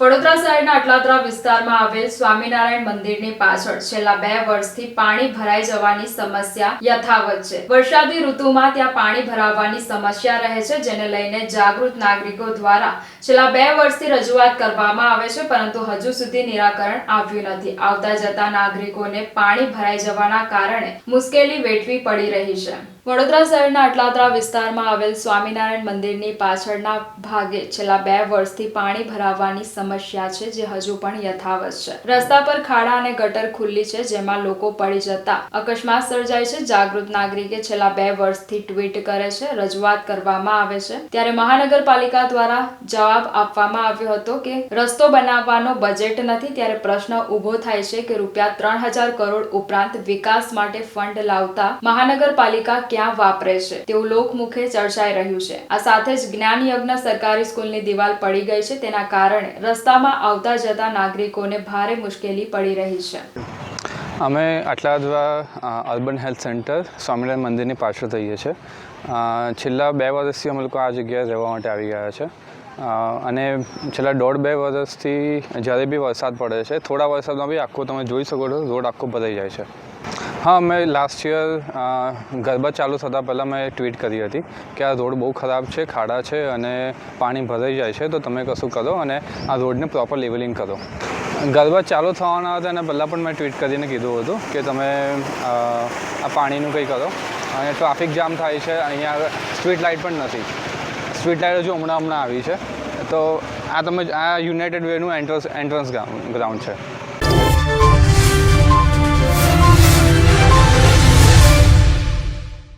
વડોદરા શહેરના અટલાદરા વિસ્તારમાં આવેલ સ્વામિનારાયણ મંદિરની પાછળ છેલ્લા બે વર્ષથી પાણી ભરાઈ જવાની સમસ્યા યથાવત છે. વરસાદી ઋતુમાં ત્યાં પાણી ભરાવાની સમસ્યા રહે છે, જેને લઈને જાગૃત નાગરિકો દ્વારા છેલ્લા બે વર્ષથી રજૂઆત કરવામાં આવે છે, પરંતુ હજુ સુધી નિરાકરણ આવ્યું નથી. આવતા જતા નાગરિકોને પાણી ભરાઈ જવાના કારણે મુશ્કેલી વેઠવી પડી રહી છે. વડોદરા શહેરના અટલાદરા વિસ્તારમાં આવેલ સ્વામિનારાયણ મંદિરની પાછળના ભાગે છેલ્લા બે વર્ષથી પાણી ભરાવાની સમસ્યા છે, જે હજુ પણ યથાવત છે. રસ્તા પર ખાડા અને ગટર ખુલ્લી છે, જેમાં લોકો પડી જતા અકસ્માત સર્જાય છે. જાગૃત નાગરિકે છેલ્લા બે વર્ષથી ટ્વીટ કરે છે, રજૂઆત કરવામાં આવે છે. ત્યારે મહાનગરપાલિકા દ્વારા જવાબ આપવામાં આવ્યો હતો કે રસ્તો બનાવવાનો બજેટ નથી, ત્યારે પ્રશ્ન ઊભો થાય છે કે રૂપિયા ત્રણ હજાર કરોડ ઉપરાંત વિકાસ માટે ફંડ લાવતા મહાનગરપાલિકા ક્યાં વાપરે છે. તેવું લોકમુખે ચર્ચાઈ રહ્યું છે. આ સાથે જ જ્ઞાન યજ્ઞ સરકારી સ્કૂલની દિવાલ પડી ગઈ છે. તેના કારણે રસ્તામાં આવતા જતા નાગરિકોને ભારે મુશ્કેલી પડી રહી છે. અમે આટલાદવા અર્બન હેલ્થ સેન્ટર સ્વામિનારાયણ મંદિરની પાછળ થઈએ છીએ. છેલ્લા બે વર્ષથી અમે લોકો આ જગ્યાએ રહેવા માટે આવી ગયા છે. અને છેલ્લા દોઢ બે વર્ષથી જ્યારે બી વરસાદ પડે છે, થોડા વરસાદમાં બી આખો તમે જોઈ શકો છો, રોડ આખો ભરાઈ જાય છે. હા, મેં લાસ્ટ યર ગરબા ચાલુ થતાં પહેલાં મેં ટ્વીટ કરી હતી કે આ રોડ બહુ ખરાબ છે, ખાડા છે અને પાણી ભરાઈ જાય છે, તો તમે કશું કરો અને આ રોડને પ્રોપર લેવલિંગ કરો. ગરબા ચાલુ થવાના હતા અને પહેલાં પણ મેં ટ્વીટ કરીને કીધું હતું કે તમે આ પાણીનું કંઈ કરો. અને ટ્રાફિક જામ થાય છે, અહીંયા સ્ટ્રીટ લાઇટ પણ નથી. સ્ટ્રીટ લાઇટ હજુ હમણાં હમણાં આવી છે. તો આ તમે, આ યુનાઇટેડ વેનું એન્ટ્રન્સ એન્ટ્રન્સ ગ્રાઉન્ડ છે.